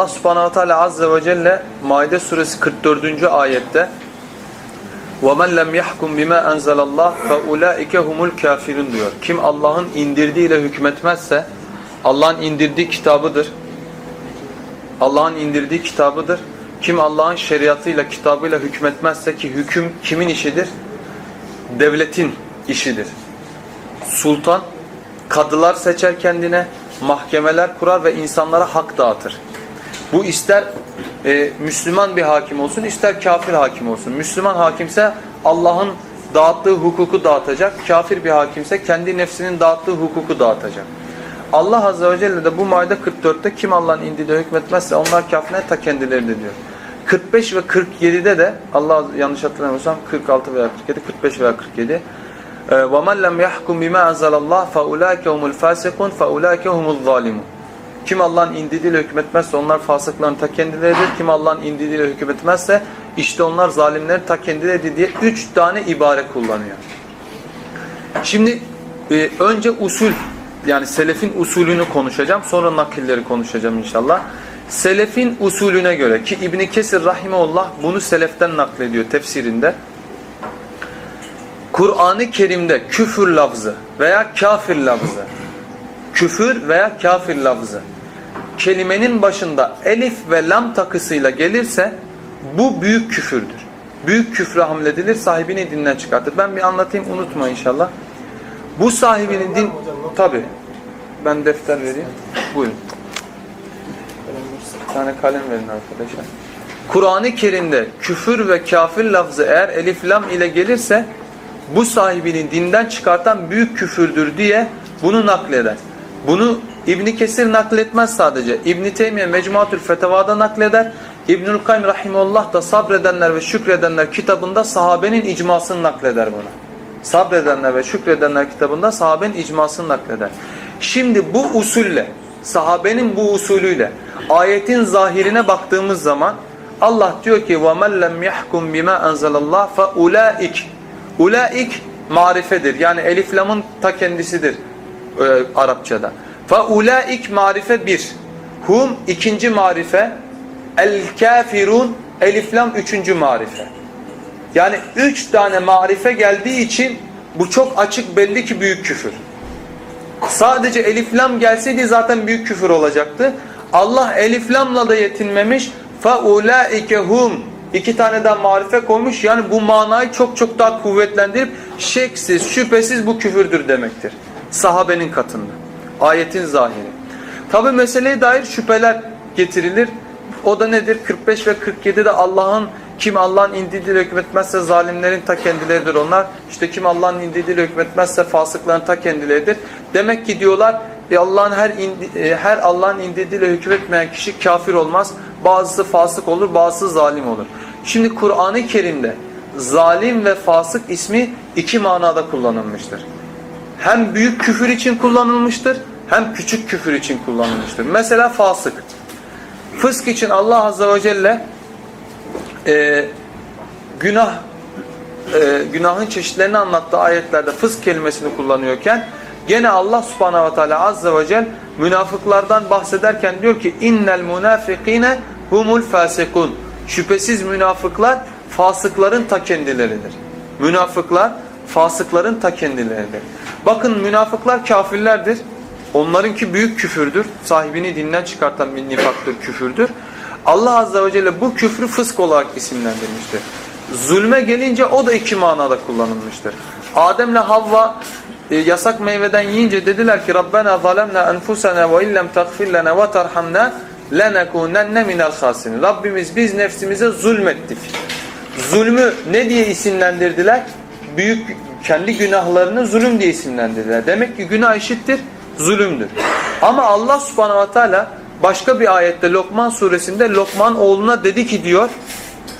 Allah subhanahu wa ta'ala azze ve celle Maide suresi 44. ayette وَمَنْ لَمْ يَحْكُمْ بِمَا أَنْزَلَ اللّٰهِ فَاُولَٰئِكَ هُمُ الْكَافِرُونَ diyor. Kim Allah'ın indirdiğiyle hükmetmezse Allah'ın indirdiği kitabıdır. Allah'ın indirdiği kitabıdır. Kim Allah'ın şeriatıyla, kitabıyla hükmetmezse ki hüküm kimin işidir? Devletin işidir. Sultan kadılar seçer kendine, mahkemeler kurar ve insanlara hak dağıtır. Bu ister e, Müslüman bir hakim olsun, ister kafir hakim olsun. Müslüman hakimse Allah'ın dağıttığı hukuku dağıtacak. Kafir bir hakimse kendi nefsinin dağıttığı hukuku dağıtacak. Allah Azze ve Celle de bu Maide 44'te kim Allah'ın indiğine hükmetmezse onlar kafirler ta kendileridir diyor. 45 ve 47'de de Allah yanlış hatırlamıyorsam 46 veya 47, 45 veya 47 وَمَنْ لَمْ يَحْكُمْ بِمَا أَنْزَلَ اللّٰهِ فَاُولَٰئِكَ هُمُ الْفَاسِقُونَ فَاُولَٰئِكَ هُمُ الظَّالِمُونَ kim Allah'ın indirdiğiyle hükmetmezse onlar fasıkların ta kendileridir. Kim Allah'ın indirdiğiyle hükmetmezse işte onlar zalimlerin ta kendileridir diye üç tane ibare kullanıyor. Şimdi e, önce usul yani selefin usulünü konuşacağım. Sonra nakilleri konuşacağım inşallah. Selefin usulüne göre ki İbn Kesir rahimeullah bunu seleften naklediyor tefsirinde. Kur'an-ı Kerim'de küfür lafzı veya kafir lafzı küfür veya kafir lafzı kelimenin başında elif ve lam takısıyla gelirse bu büyük küfürdür. Büyük küfre hamledilir sahibini dinden çıkartır. Ben bir anlatayım unutma inşallah. Bu sahibinin din tabi ben defter vereyim. Buyurun. Bir tane kalem verin arkadaşlar. Kur'an-ı Kerim'de küfür ve kafir lafzı eğer elif lam ile gelirse bu sahibinin dinden çıkartan büyük küfürdür diye bunu nakleder. Bunu İbn Kesir nakletmez sadece. İbn Teymiye Mecmuatül Fetavada nakleder. İbnül Kayyim rahimullah da sabredenler ve şükredenler kitabında sahabenin icmasını nakleder buna. Sabredenler ve şükredenler kitabında sahabenin icmasını nakleder. Şimdi bu usulle, sahabenin bu usulüyle ayetin zahirine baktığımız zaman Allah diyor ki وَمَنْ لَمْ يَحْكُمْ بِمَا أَنْزَلَ اللّٰهِ فَاُولَٰئِكِ Ulaik marifedir. Yani elif lamın ta kendisidir e, Arapçada. Faulaik marife bir. Hum ikinci marife. El kafirun elif lam üçüncü marife. Yani üç tane marife geldiği için bu çok açık belli ki büyük küfür. Sadece elif lam gelseydi zaten büyük küfür olacaktı. Allah elif lamla da yetinmemiş. Faulaike hum iki tane daha marife koymuş. Yani bu manayı çok çok daha kuvvetlendirip şeksiz, şüphesiz bu küfürdür demektir. Sahabenin katında. Ayetin zahiri. Tabi meseleye dair şüpheler getirilir. O da nedir? 45 ve 47'de Allah'ın kim Allah'ın indirdiğiyle hükmetmezse zalimlerin ta kendileridir onlar. İşte kim Allah'ın indirdiğiyle hükmetmezse fasıkların ta kendileridir. Demek ki diyorlar e Allah'ın her e, her Allah'ın indirdiğiyle hükmetmeyen kişi kafir olmaz. Bazısı fasık olur, bazısı zalim olur. Şimdi Kur'an-ı Kerim'de zalim ve fasık ismi iki manada kullanılmıştır. Hem büyük küfür için kullanılmıştır, hem küçük küfür için kullanılmıştır. Mesela fasık. Fısk için Allah Azze ve Celle e, günah e, günahın çeşitlerini anlattığı ayetlerde fısk kelimesini kullanıyorken gene Allah Subhanahu ve Teala Azze ve Celle münafıklardan bahsederken diyor ki innel munafikine humul fasikun. Şüphesiz münafıklar fasıkların ta kendileridir. Münafıklar fasıkların ta kendileridir. Bakın münafıklar kafirlerdir. Onlarınki büyük küfürdür. Sahibini dinden çıkartan bir nifaktır, küfürdür. Allah Azze ve Celle bu küfrü fısk olarak isimlendirmiştir. Zulme gelince o da iki manada kullanılmıştır. Ademle Havva e, yasak meyveden yiyince dediler ki Rabbena zalemna enfusena ve illem tagfir lana ve terhamna lenekunenne minel khasinin. Rabbimiz biz nefsimize zulmettik. Zulmü ne diye isimlendirdiler? Büyük kendi günahlarını zulüm diye isimlendirdiler. Demek ki günah eşittir, zulümdür. Ama Allah subhanahu ve teala başka bir ayette Lokman suresinde Lokman oğluna dedi ki diyor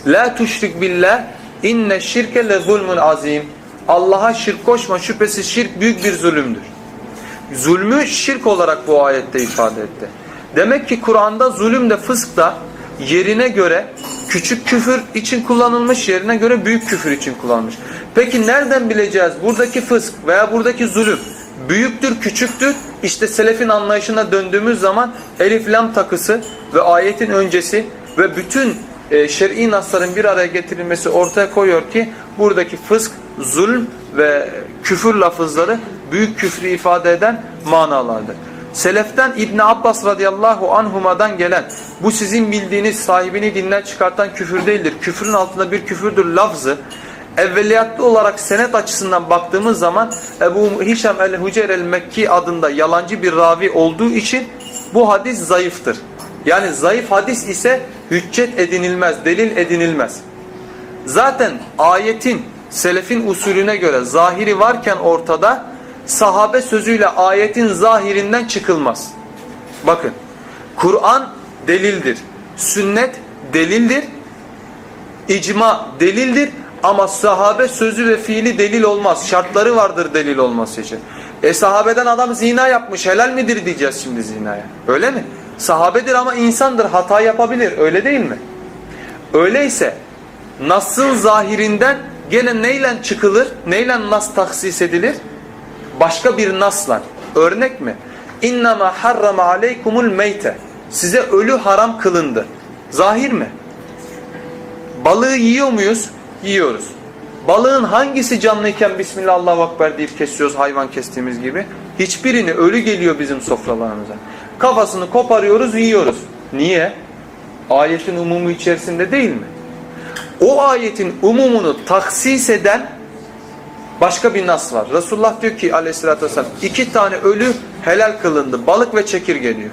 La tuşrik billah inne şirke le zulmun azim. Allah'a şirk koşma şüphesiz şirk büyük bir zulümdür. Zulmü şirk olarak bu ayette ifade etti. Demek ki Kur'an'da zulüm de fısk da yerine göre küçük küfür için kullanılmış, yerine göre büyük küfür için kullanılmış. Peki nereden bileceğiz buradaki fısk veya buradaki zulüm büyüktür, küçüktür. İşte selefin anlayışına döndüğümüz zaman elif lam takısı ve ayetin öncesi ve bütün e, şer'i nasların bir araya getirilmesi ortaya koyuyor ki buradaki fısk, zulm ve küfür lafızları büyük küfrü ifade eden manalardır. Seleften İbn Abbas radıyallahu anhuma'dan gelen bu sizin bildiğiniz sahibini dinden çıkartan küfür değildir. Küfrün altında bir küfürdür lafzı. Evveliyatlı olarak senet açısından baktığımız zaman Ebu Hişam el-Hucer el-Mekki adında yalancı bir ravi olduğu için bu hadis zayıftır. Yani zayıf hadis ise hüccet edinilmez, delil edinilmez. Zaten ayetin selefin usulüne göre zahiri varken ortada sahabe sözüyle ayetin zahirinden çıkılmaz. Bakın Kur'an delildir. Sünnet delildir. İcma delildir ama sahabe sözü ve fiili delil olmaz. Şartları vardır delil olması için. E sahabeden adam zina yapmış helal midir diyeceğiz şimdi zinaya. Öyle mi? Sahabedir ama insandır hata yapabilir öyle değil mi? Öyleyse Nas'ın zahirinden gene neyle çıkılır? Neyle Nas taksis edilir? Başka bir Nas'la. Örnek mi? İnnemâ harrama aleykumul meyte. Size ölü haram kılındı. Zahir mi? Balığı yiyor muyuz? Yiyoruz. Balığın hangisi canlıyken Bismillah Allahu Ekber deyip kesiyoruz hayvan kestiğimiz gibi? Hiçbirini ölü geliyor bizim sofralarımıza. Kafasını koparıyoruz, yiyoruz. Niye? Ayetin umumu içerisinde değil mi? O ayetin umumunu taksis eden başka bir nas var. Resulullah diyor ki aleyhissalatü vesselam iki tane ölü helal kılındı. Balık ve çekirge diyor.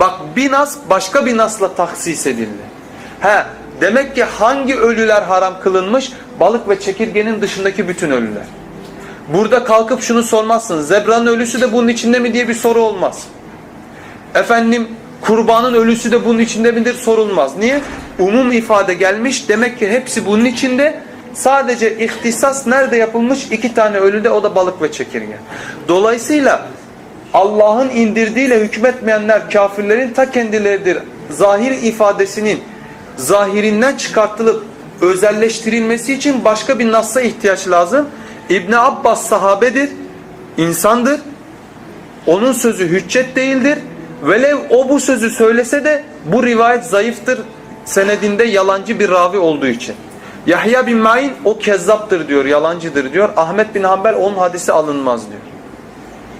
Bak bir nas başka bir nasla taksis edildi. He, demek ki hangi ölüler haram kılınmış? Balık ve çekirgenin dışındaki bütün ölüler. Burada kalkıp şunu sormazsın. Zebranın ölüsü de bunun içinde mi diye bir soru olmaz. Efendim kurbanın ölüsü de bunun içinde midir sorulmaz. Niye? Umum ifade gelmiş. Demek ki hepsi bunun içinde. Sadece ihtisas nerede yapılmış? İki tane ölüde o da balık ve çekirge. Dolayısıyla Allah'ın indirdiğiyle hükmetmeyenler kafirlerin ta kendileridir. Zahir ifadesinin zahirinden çıkartılıp özelleştirilmesi için başka bir nasla ihtiyaç lazım. İbn Abbas sahabedir, insandır. Onun sözü hüccet değildir. Velev o bu sözü söylese de bu rivayet zayıftır. Senedinde yalancı bir ravi olduğu için. Yahya bin Ma'in o kezzaptır diyor, yalancıdır diyor. Ahmet bin Hanbel onun hadisi alınmaz diyor.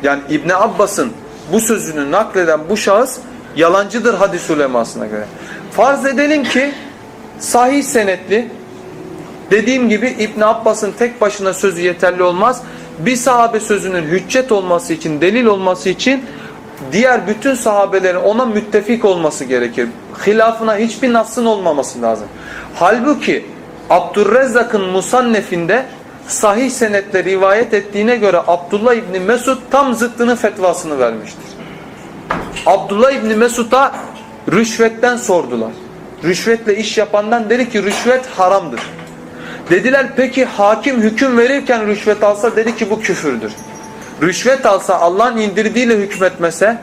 Yani İbn Abbas'ın bu sözünü nakleden bu şahıs yalancıdır hadis ulemasına göre. Farz edelim ki sahih senetli dediğim gibi İbn Abbas'ın tek başına sözü yeterli olmaz. Bir sahabe sözünün hüccet olması için, delil olması için diğer bütün sahabelerin ona müttefik olması gerekir. Hilafına hiçbir nasın olmaması lazım. Halbuki Abdurrezzak'ın Musannef'inde sahih senetle rivayet ettiğine göre Abdullah İbni Mesud tam zıttının fetvasını vermiştir. Abdullah İbni Mesud'a rüşvetten sordular. Rüşvetle iş yapandan dedi ki rüşvet haramdır. Dediler peki hakim hüküm verirken rüşvet alsa dedi ki bu küfürdür. Rüşvet alsa Allah'ın indirdiğiyle hükmetmese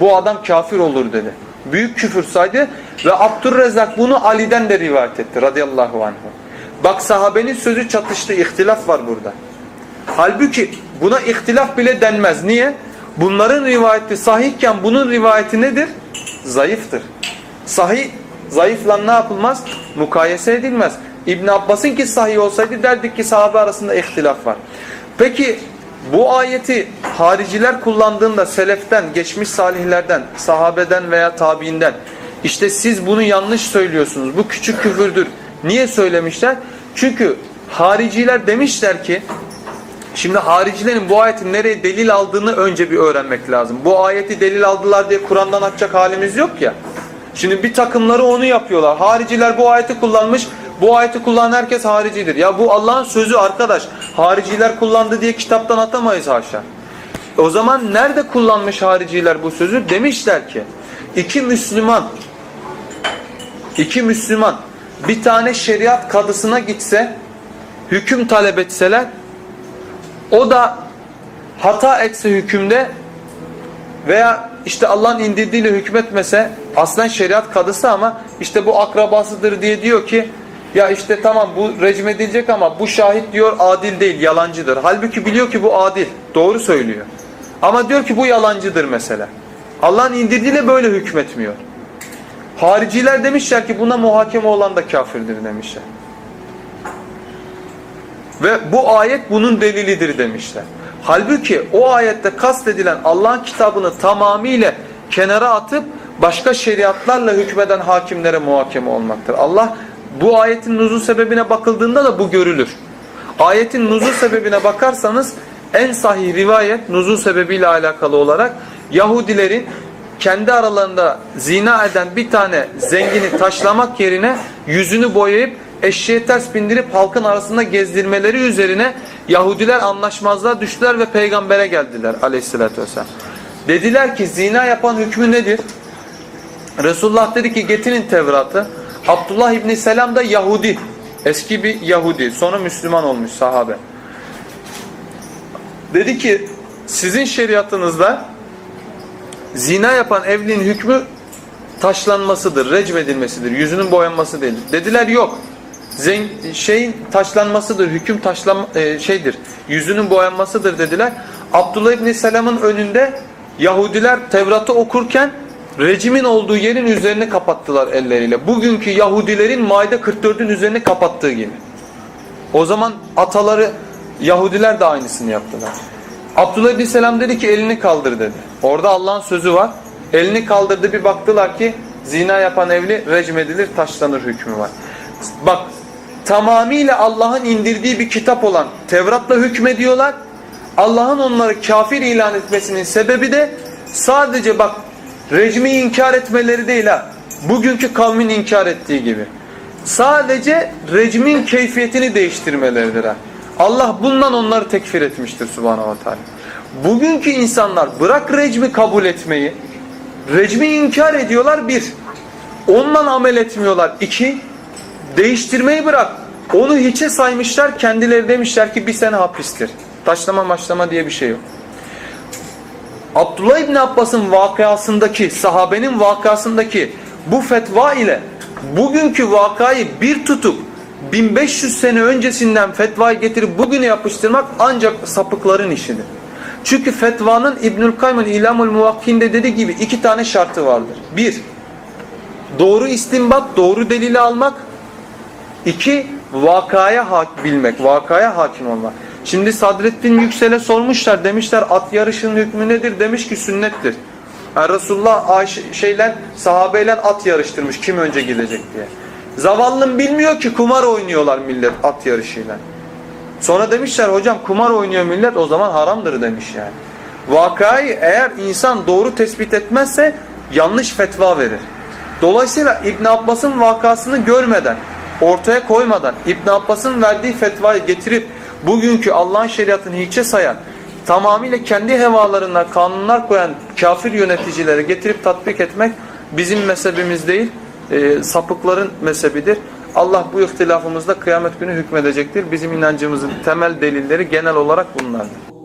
bu adam kafir olur dedi. Büyük küfür saydı ve Abdurrezzak bunu Ali'den de rivayet etti radıyallahu anh. Bak sahabenin sözü çatıştı, ihtilaf var burada. Halbuki buna ihtilaf bile denmez. Niye? Bunların rivayeti sahihken bunun rivayeti nedir? Zayıftır. Sahih, zayıfla ne yapılmaz? Mukayese edilmez. İbn Abbas'ın ki sahih olsaydı derdik ki sahabe arasında ihtilaf var. Peki bu ayeti hariciler kullandığında seleften, geçmiş salihlerden, sahabeden veya tabiinden işte siz bunu yanlış söylüyorsunuz. Bu küçük küfürdür. Niye söylemişler? Çünkü hariciler demişler ki şimdi haricilerin bu ayetin nereye delil aldığını önce bir öğrenmek lazım. Bu ayeti delil aldılar diye Kur'an'dan atacak halimiz yok ya. Şimdi bir takımları onu yapıyorlar. Hariciler bu ayeti kullanmış. Bu ayeti kullanan herkes haricidir. Ya bu Allah'ın sözü arkadaş. Hariciler kullandı diye kitaptan atamayız haşa. O zaman nerede kullanmış hariciler bu sözü? Demişler ki iki Müslüman iki Müslüman bir tane şeriat kadısına gitse hüküm talep etseler o da hata etse hükümde veya işte Allah'ın indirdiğiyle hükmetmese aslen şeriat kadısı ama işte bu akrabasıdır diye diyor ki Ya işte tamam bu rejim edilecek ama bu şahit diyor adil değil, yalancıdır. Halbuki biliyor ki bu adil, doğru söylüyor. Ama diyor ki bu yalancıdır mesela. Allah'ın indirdiğiyle böyle hükmetmiyor. Hariciler demişler ki buna muhakeme olan da kafirdir demişler. Ve bu ayet bunun delilidir demişler. Halbuki o ayette kastedilen Allah'ın kitabını tamamıyla kenara atıp başka şeriatlarla hükmeden hakimlere muhakeme olmaktır. Allah bu ayetin nuzul sebebine bakıldığında da bu görülür. Ayetin nuzul sebebine bakarsanız en sahih rivayet nuzul sebebiyle alakalı olarak Yahudilerin kendi aralarında zina eden bir tane zengini taşlamak yerine yüzünü boyayıp eşeğe ters bindirip halkın arasında gezdirmeleri üzerine Yahudiler anlaşmazlığa düştüler ve peygambere geldiler aleyhissalatü vesselam. Dediler ki zina yapan hükmü nedir? Resulullah dedi ki getirin Tevrat'ı. Abdullah İbni Selam da Yahudi. Eski bir Yahudi. Sonra Müslüman olmuş sahabe. Dedi ki sizin şeriatınızda zina yapan evliliğin hükmü taşlanmasıdır, recmedilmesidir, yüzünün boyanması değil. Dediler yok. Zen, şeyin taşlanmasıdır, hüküm taşlan e, şeydir, yüzünün boyanmasıdır dediler. Abdullah İbni Selam'ın önünde Yahudiler Tevrat'ı okurken rejimin olduğu yerin üzerini kapattılar elleriyle. Bugünkü Yahudilerin Maide 44'ün üzerini kapattığı gibi. O zaman ataları Yahudiler de aynısını yaptılar. Abdullah bin Selam dedi ki elini kaldır dedi. Orada Allah'ın sözü var. Elini kaldırdı bir baktılar ki zina yapan evli recmedilir taşlanır hükmü var. Bak tamamıyla Allah'ın indirdiği bir kitap olan Tevrat'la hükmediyorlar. Allah'ın onları kafir ilan etmesinin sebebi de sadece bak rejimi inkar etmeleri değil ha. Bugünkü kavmin inkar ettiği gibi. Sadece rejimin keyfiyetini değiştirmeleridir ha. Allah bundan onları tekfir etmiştir subhanahu wa. Bugünkü insanlar bırak rejimi kabul etmeyi, rejimi inkar ediyorlar bir. Ondan amel etmiyorlar iki. Değiştirmeyi bırak. Onu hiçe saymışlar kendileri demişler ki bir sene hapistir. Taşlama maçlama diye bir şey yok. Abdullah İbni Abbas'ın vakasındaki, sahabenin vakasındaki bu fetva ile bugünkü vakayı bir tutup 1500 sene öncesinden fetvayı getirip bugüne yapıştırmak ancak sapıkların işidir. Çünkü fetvanın İbnül Kayyım'ın İlamul Muvakkin'de dediği gibi iki tane şartı vardır. Bir, doğru istinbat, doğru delili almak. İki, vakaya hak bilmek, vakaya hakim olmak. Şimdi Sadreddin Yüksel'e sormuşlar, demişler at yarışının hükmü nedir? Demiş ki sünnettir. Yani Resulullah Ayşe, şeyle, sahabeyle at yarıştırmış kim önce gidecek diye. Zavallım bilmiyor ki kumar oynuyorlar millet at yarışıyla. Sonra demişler hocam kumar oynuyor millet o zaman haramdır demiş yani. Vakayı eğer insan doğru tespit etmezse yanlış fetva verir. Dolayısıyla İbn Abbas'ın vakasını görmeden, ortaya koymadan, İbn Abbas'ın verdiği fetvayı getirip bugünkü Allah'ın şeriatını hiçe sayan, tamamıyla kendi hevalarına kanunlar koyan kafir yöneticilere getirip tatbik etmek bizim mezhebimiz değil, e, sapıkların mezhebidir. Allah bu ihtilafımızda kıyamet günü hükmedecektir. Bizim inancımızın temel delilleri genel olarak bunlardır.